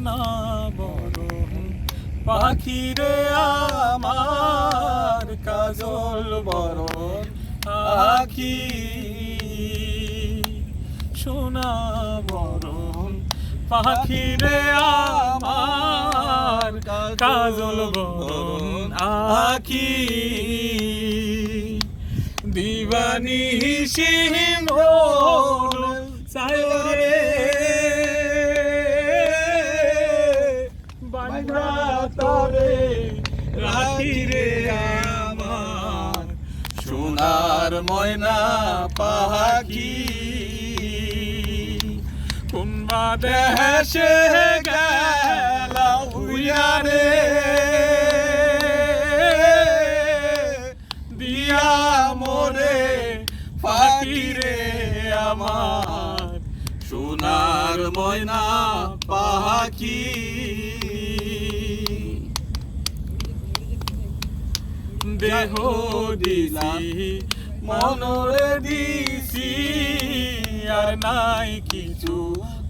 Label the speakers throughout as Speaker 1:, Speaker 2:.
Speaker 1: সোনা বরণ, পাখিরে আমার কাজল বরণ, আখি সোনা বরণ, পাখিরে আমার কাজল বরণ, আখি দিবানি সিম সায়রে সোনার ময়না পাখি কুম্বা দেশে গেল উইয়ারে দিয়া মোরে ফাকিরে আমার। সোনার ময়না পাখি দেহ দিছি মনরে দিছি আর নাই কিছু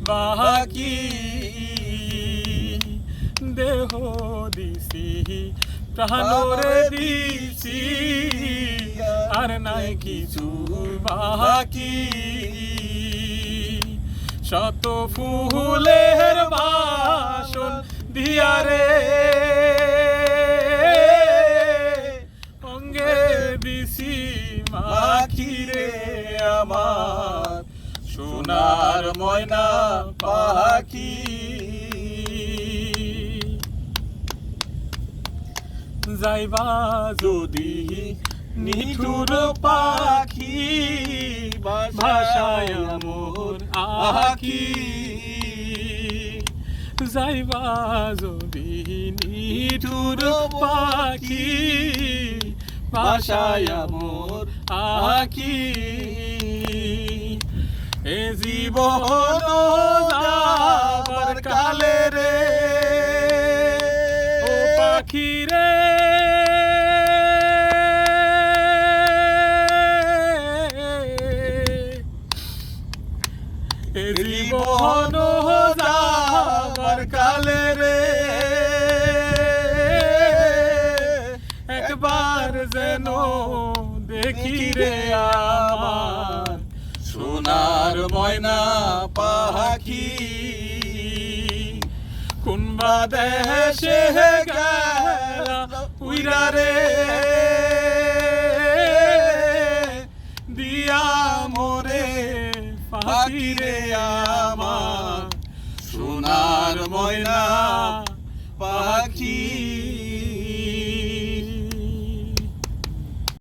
Speaker 1: বাকি। দেহ দিছি প্রাণরে দিছি আর নাই কিছু বাকি। শত ফুলের বাসন দিয়ারে আমার সোনার ময়না পাখি। যাইবা যদি নিঠুর পাখি ভাষায় মোর আখি। যাইবা যদি নিঠুর পাখি ভাষায় মোর আখি। জীবন যাবার কালে রে। ও পাখি রে। জীবন যাবার কালে রে। একবার যেন দেখি রে সোনার ময়না পাখি। কোনবা দেশে গেল উইরা রে? দিয়া মোরে পাখি রে আমার। সোনার ময়না পাখি।